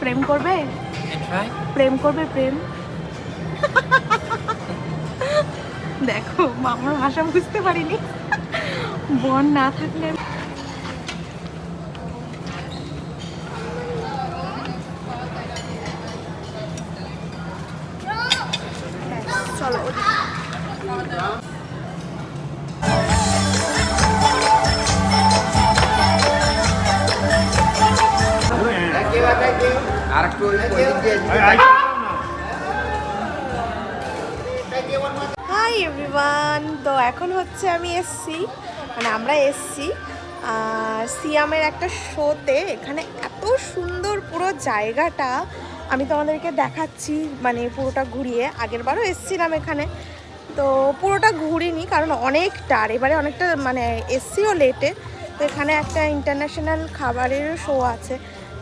প্রেম করবে? প্রেম করবে প্রেম? দেখো মামার ভাষা বুঝতে পারিনি। বন না থাকলে হাই এভরিওয়ান তো এখন হচ্ছে আমি এসছি মানে আমরা এসছি সিয়ামের একটা শোতে। এখানে এত সুন্দর পুরো জায়গাটা আমি তোমাদেরকে দেখাচ্ছি মানে পুরোটা ঘুরিয়ে। আগের বারও এসছিলাম এখানে। তো পুরোটা ঘুরিনি, কারণ অনেকটা, আর এবারে অনেকটা মানে এসছিও লেটে তো এখানে একটা ইন্টারন্যাশনাল খাবারেরও শো আছে।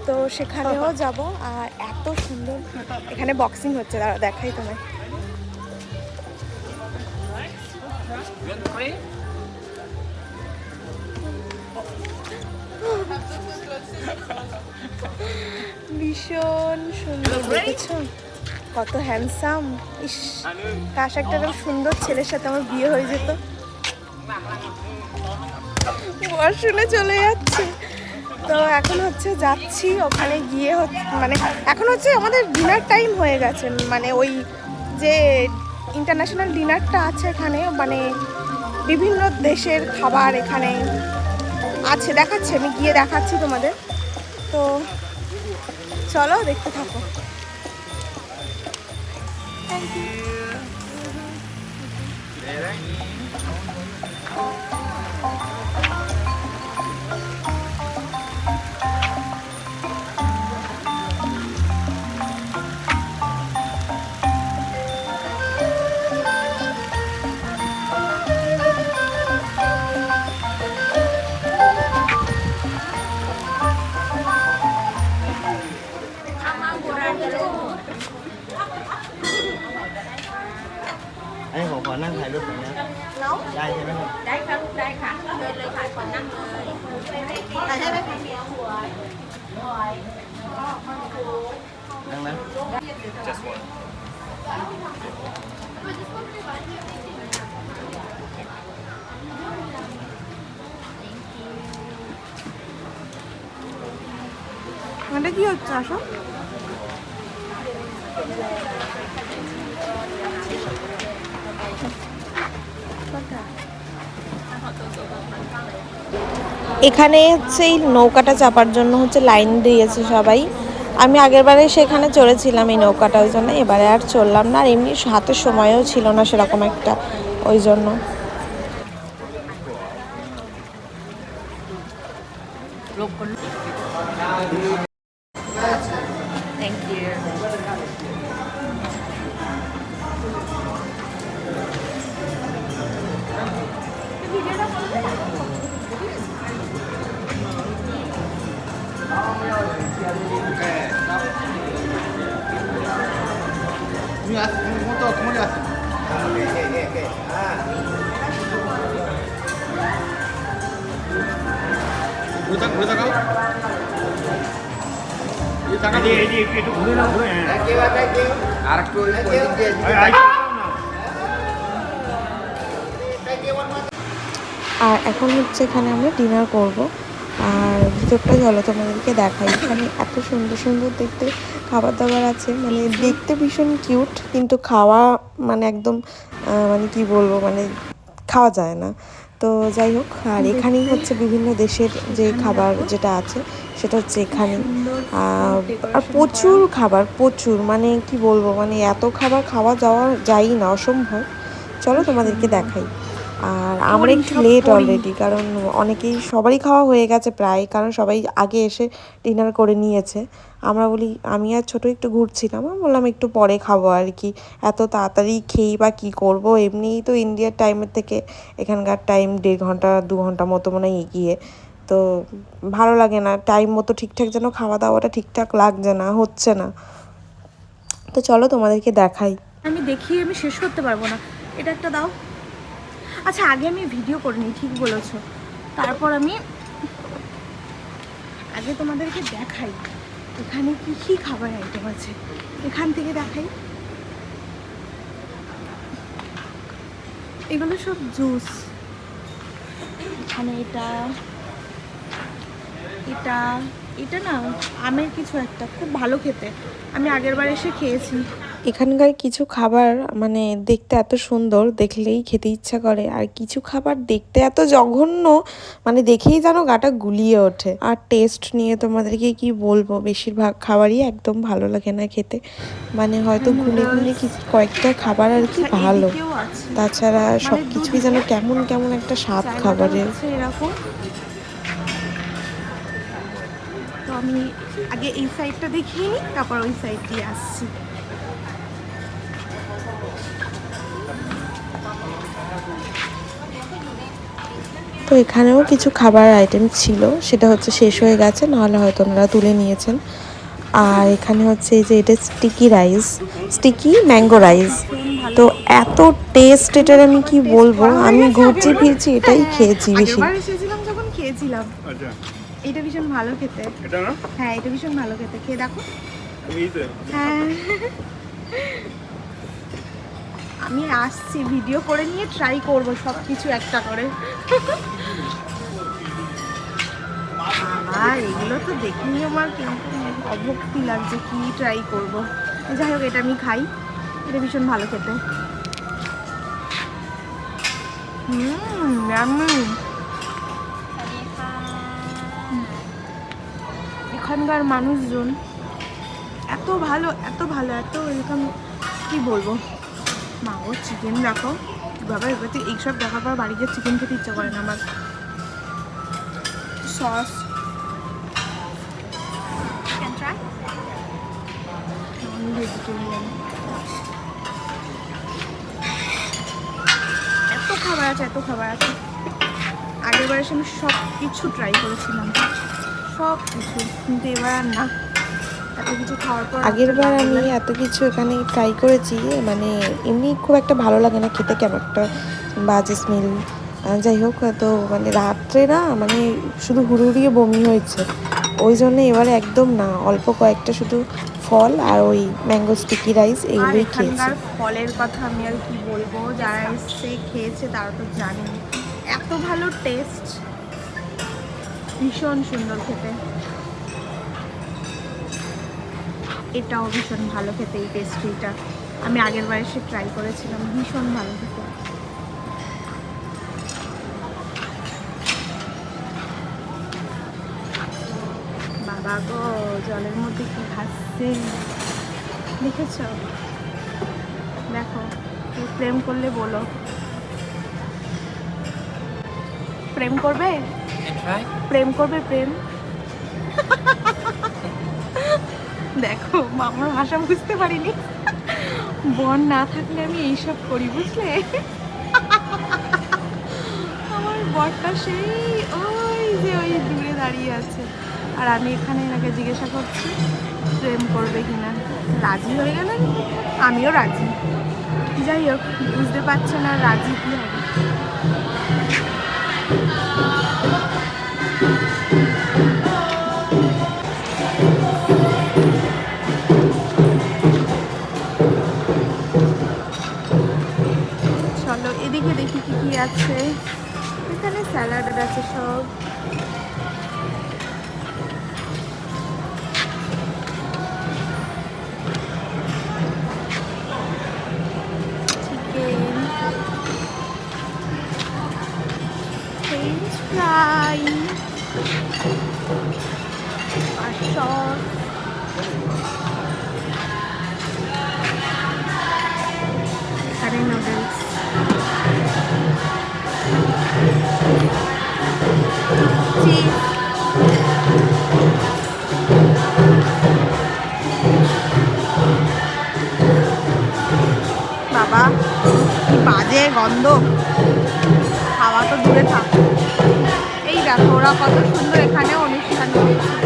তো সেখানেও যাব। আর এত সুন্দর এখানে বক্সিং হচ্ছে। দাঁড়া দেখাই তোমায়। ভীষণ সুন্দর দেখেছ? কত হ্যান্ডসাম ইস কাশ একটা সুন্দর ছেলের সাথে আমার বিয়ে হয়ে যেত। বর শুনে চলে যাচ্ছে। তো এখন হচ্ছে যাচ্ছি, ওখানে গিয়ে মানে এখন হচ্ছে আমাদের ডিনার টাইম হয়ে গেছে মানে ওই যে ইন্টারন্যাশনাল ডিনারটা আছে এখানে মানে বিভিন্ন দেশের খাবার এখানে আছে, দেখাচ্ছি, আমি গিয়ে দেখাচ্ছি তোমাদের। তো চলো, দেখতে থাকো। Anh এটা কি হচ্ছে, আসো। এখানে হচ্ছে এই নৌকাটা চাপার জন্য হচ্ছে লাইন দিয়েছে সবাই। আমি আগেরবারে সেখানে চড়েছিলাম এই নৌকাটা ওই জন্য, এবারে আর চললাম না, আর এমনি হাতে সময়ও ছিল না সেরকম একটা, ওই জন্য। আর এখন হচ্ছে এখানে আমরা ডিনার করব। আর ভিতরটা চলো, তোমাদেরকে দেখাই। এখানে এত সুন্দর সুন্দর দেখতে খাবার দাবার আছে। মানে দেখতে ভীষণ কিউট কিন্তু খাওয়া মানে একদম মানে কি বলব মানে খাওয়া যায় না। তো যাই হোক আর এখানেই হচ্ছে বিভিন্ন দেশের যে খাবার যেটা আছে সেটা হচ্ছে এখানে আর প্রচুর খাবার প্রচুর মানে কি বলব মানে এত খাবার খাওয়া যাওয়া যায়ই না অসম্ভব। চলো তোমাদেরকে দেখাই। আর আমরা একটু লেট অলরেডি কারণ অনেকেই সবারই খাওয়া হয়ে গেছে প্রায় কারণ সবাই আগে এসে ডিনার করে নিয়েছে। আমরা বলি, আমি আর ছোটো একটু ঘুরছিলাম, আমি বললাম একটু পরে খাব আর কি। এত তাড়াতাড়ি খেয়েই বা কী করব? এমনিই তো ইন্ডিয়ার টাইমের থেকে এখানকার টাইম দেড় ঘণ্টা, দু ঘণ্টা মতো মনে হয় এগিয়ে। তো ভালো লাগে না টাইম মতো ঠিকঠাক যেন খাওয়া দাওয়াটা ঠিকঠাক লাগছে না, হচ্ছে না। তো চলো তোমাদেরকে দেখাই। আমি দেখি আমি শেষ করতে পারব না। এটা একটা দাও। আচ্ছা আগে আমি ভিডিও করে নিই, ঠিক বলেছ। তারপর আমি আগে তোমাদেরকে দেখাই। এখানে কি কি খাবার আইটেম আছে? এখান থেকে দেখাই। এগুলো সব জুস এখানে এটা এটা এটা না আমের কিছু একটা, খুব ভালো খেতে। আমি আগের বার এসে খেয়েছি। এখানকার কিছু খাবার মানে দেখতে এত সুন্দর, দেখলেই খেতে ইচ্ছা করে। আর কিছু খাবার দেখতে এত জঘন্য মানে দেখেই যেন গাটা গুলিয়ে ওঠে। আর টেস্ট নিয়ে তোমাদেরকে কি বলব, বেশিরভাগ খাবারই একদম ভালো লাগে না খেতে। মানে হয়তো গুনে কিছু কয়েকটা খাবার আর কি ভালো। তাছাড়া সব কিছুই যেন কেমন কেমন একটা স্বাদ খাবারের। তো আমি আগে এই সাইডটা দেখিয়ে নিই তারপর ওই সাইড দিয়ে আসছি। তো এখানেও কিছু খাবার আইটেম ছিল সেটা হচ্ছে শেষ হয়ে গেছে নাহলে হয়তো ওনারা তুলে নিয়েছেন। আর এখানে হচ্ছে এই যে এটা sticky rice sticky mango rice তো এত টেস্ট এটার আমি কি বলব? আমি ঘুরছি ফিরছি এটাই খেয়েছি বেশি। যখন খেয়েছিলাম। আচ্ছা। এটা ভীষণ ভালো খেতে। হ্যাঁ এটা ভীষণ ভালো খেতে। খেয়ে দেখো। হ্যাঁ। আমি আসছি ভিডিও করে নিয়ে ট্রাই করব সব কিছু একটা করে। আর এগুলো তো দেখেই আমার অভক্তি লাগছে কি ট্রাই করব। যাই হোক, এটা আমি খাই, এটা ভীষণ ভালো খেতে। হুম এখানকার মানুষজন এত ভালো এত ভালো, এত এরকম কি বলব? মাগো চিকেন দেখো। বাবা, এবার তো এইসব দেখার পর বাড়িতে চিকেন খেতে ইচ্ছা করে না আমার। সস এত খাবার আছে, এত খাবার আছে। আগের বার এসে আমি সব কিছু ট্রাই করেছিলাম। সব কিছু কিন্তু এবার না। এত কিছু খাওয়ার পর আগের বার আমি এত কিছু এখানে ট্রাই করেছি মানে এমনি খুব একটা ভালো লাগে না খেতে কেমন একটা বাজে স্মেল যাই হোক তো মানে রাত্রে না মানে শুধু হুড়ুড়িয়ে বমি হয়েছে। ওই জন্য এবারে একদম না অল্প কয়েকটা শুধু ফল আর ওই ম্যাঙ্গো স্টিকি রাইস এইগুলোই খেয়েছি। ফলের কথা আমি আর কি বলব যারা এসছে খেয়েছে তারা তো জানেন এত ভালো টেস্ট ভীষণ সুন্দর খেতে। এটাও ভীষণ ভালো খেতে এই পেস্ট্রিটা আমি আগের বার এসে ট্রাই করেছিলাম ভীষণ ভালো খেতে। বাবা গো জলের মধ্যে কি ভাসছে? দেখেছ? দেখো প্রেম করলে বলো। প্রেম করবে. প্রেম করবে প্রেম? দেখো আমার ভাষা বুঝতে পারিনি। বন না থাকলে আমি এইসব করি, বুঝলে? আমার বরটা সেই ওই যে ওই দূরে দাঁড়িয়ে আছে। আর আমি এখানে এনাকে জিজ্ঞাসা করছি, প্রেম করবে কিনা। রাজি হয়ে গেলেন? আমিও রাজি। যাই হোক, বুঝতে পারছে না রাজি কি হবে। আছে। এখানে স্যালাড আছে সব। চিকেন ফ্রেঞ্চ ফ্রাই বাজে গন্ধ। খাওয়া তো দূরে থাক। এই দেখো ওরা কত সুন্দর এখানে অনুষ্ঠান করছে।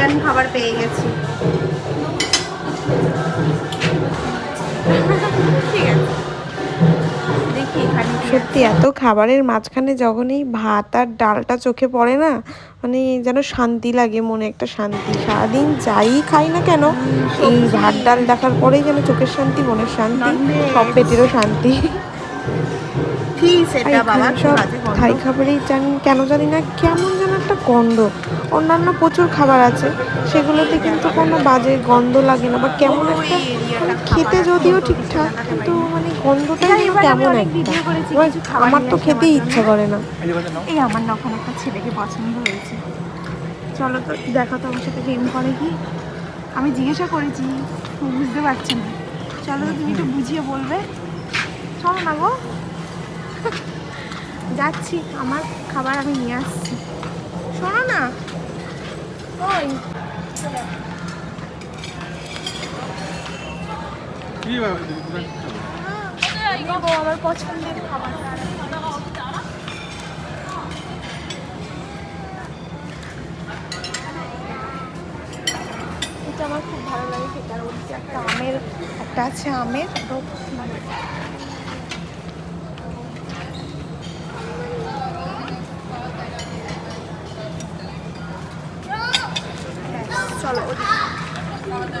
ইন্ডিয়ান খাবার পেয়ে গেছি। ঠিক আছে। সত্যি এত খাবারের মাঝখানে যখন এই ভাত আর ডালটা চোখে পড়ে না মানে যেন শান্তি লাগে মনে একটা শান্তি। সারাদিন যাই খাই না কেন এই ভাত ডাল দেখার পরেই যেন চোখের শান্তি মনের শান্তি সব পেটেরও শান্তি। সব থাই খাবারেই জানি কেন জানি না কেমন যেন একটা গন্ধ। অন্যান্য প্রচুর খাবার আছে সেগুলোতে কিন্তু কোনো বাজে গন্ধ লাগে না বা কেমন একটা খেতে যদিও ঠিকঠাক কিন্তু মানে গন্ধটাই আমি কেমন একটা। আমার তো খেতেই ইচ্ছা করে না। এই আমার না ওখানে একটা ছেলেকে পছন্দ হয়েছে। চলো তো দেখো তো আমার সাথে প্রেম করে কি। আমি জিজ্ঞাসা করেছি বুঝতে পারছে না। চলো তো তুমি একটু বুঝিয়ে বলবে। চলো না গো। যাচ্ছি আমার খাবার আমি নিয়ে আসছি। শোনো না। আমার পছন্দের খাবার এটা আমার খুব ভালো লাগে আর ওদিকে একটা আমের, একটা আছে আমের ওটাও খুব ভালো লাগে। ব্যাস, চলো ওদিকে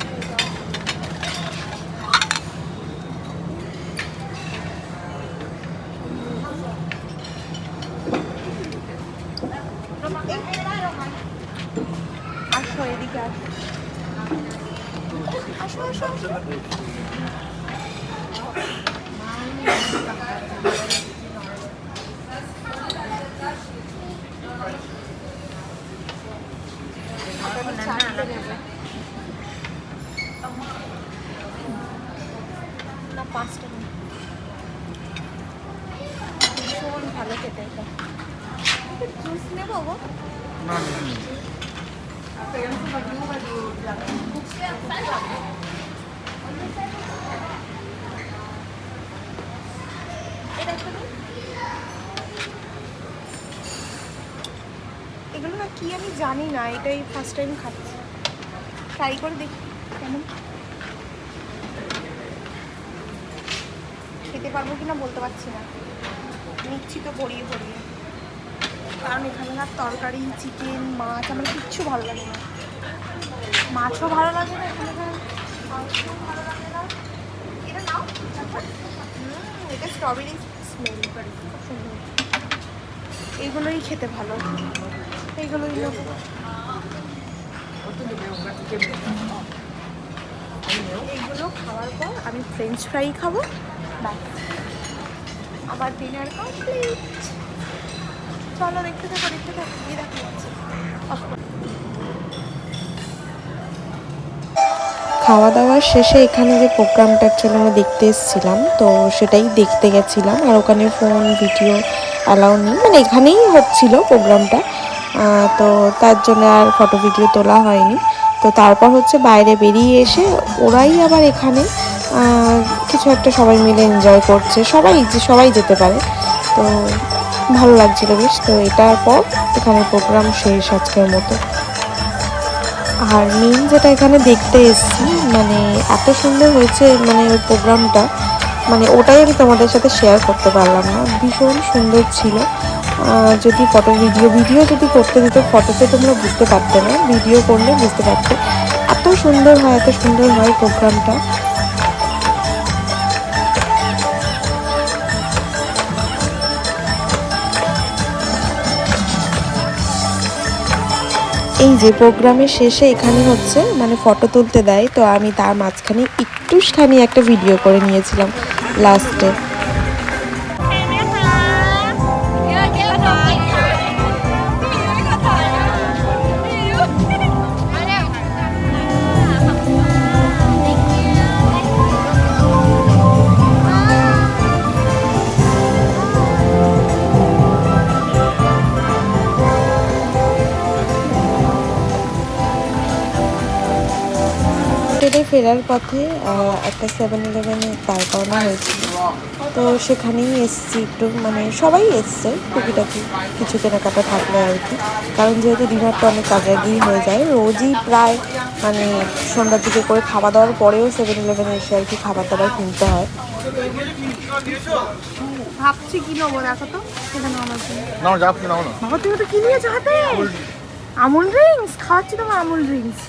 আসো এদিকে আসো আসো আসো আসো আমি চারটে নেব। না পাঁচটা নেব। ভীষণ ভালো খেতে এটা জুস নেব গো এটা একটু দিন। এগুলো না কি আমি জানি না, এটাই ফার্স্ট টাইম খাচ্ছি। ট্রাই করে দেখি কেমন। খেতে পারব কি না বলতে পারছি না। নিচ্ছি তো ভরিয়ে ভরিয়ে কারণ এখানে এখানকার তরকারি চিকেন মাছ আমার কিচ্ছু ভালো লাগে না। মাছও ভালো লাগে না এখানকার মাংসও ভালো লাগে না এটা স্ট্রবেরি এইগুলোই খেতে ভালো। খাওয়ার পর আমি ফ্রেঞ্চ ফ্রাই খাব। আমার ডিনার কমপ্লিট চলো দেখতে থাকো দেখতে থাকো, গিয়ে খাওয়া দাওয়ার শেষে এখানে যে প্রোগ্রামটা অ্যাকচুয়ালি আমরা দেখতে এসেছিলাম, তো সেটাই দেখতে গেছিলাম। আর ওখানে ফোন ভিডিও অ্যালাউ নেই। মানে এখানেই হচ্ছিল প্রোগ্রামটা। তো তার জন্য আর ফটো ভিডিও তোলা হয়নি। তো তারপর হচ্ছে বাইরে বেরিয়ে এসে ওরাই আবার এখানে কিছু একটা সবাই মিলে এনজয় করছে। সবাই যে, সবাই যেতে পারে। তো ভালো লাগছিল বেশ। তো এটার পর এখানে প্রোগ্রাম শেষ আজকের মতো। আর মেন যেটা এখানে দেখতে এসেছি মানে এত সুন্দর হয়েছে মানে ওই প্রোগ্রামটা মানে ওটাই আমি তোমাদের সাথে শেয়ার করতে পারলাম না। ভীষণ সুন্দর ছিল। যদি ফটো ভিডিও ভিডিও যদি করতে দিত ফটোতে তোমরা বুঝতে পারতে না। ভিডিও করলে বুঝতে পারতে। এত সুন্দর হয়, এত সুন্দর হয় প্রোগ্রামটা এই যে প্রোগ্রামের শেষে এখানে হচ্ছে মানে ফটো তুলতে দেয়, তো আমি তার মাঝখানে একটুখানি একটা ভিডিও করে নিয়েছিলাম লাস্টে ফেরার পথে একটা সেভেন ইলেভেনে দাঁড় করানো হয়েছিল। তো সেখানেই এসছি একটু মানে সবাই এসছে টুকিটাকি কিছু কেনাকাটা থাকলে আর কি। কারণ যেহেতু ডিনারটা অনেক কাছাকাছি হয়ে যায় রোজই প্রায় মানে সন্ধ্যার দিকে করে খাওয়া দাওয়ার পরেও সেভেন ইলেভেনে এসে আর কি খাবার দাবার কিনতে হয়। ভাবছি কি নেব দেখো তো সেটা নাও আমার জন্য নাও যাও নাও না। বাবা তুমি তো কি নিয়েছো হাতে আমুল ড্রিঙ্কস খাওয়াচ্ছি তোমার আমুল ড্রিঙ্কস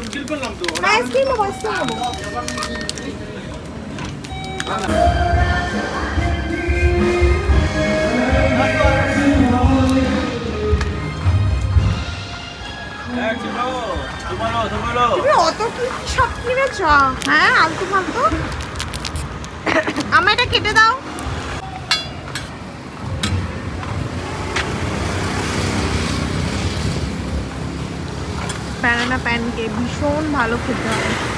নেব তুমি অত কি সব কিনেছ? হ্যাঁ আলতু ফালতু। আমার এটা কেটে দাও। ব্যানানা প্যানকে ভীষণ ভালো খেতে হয়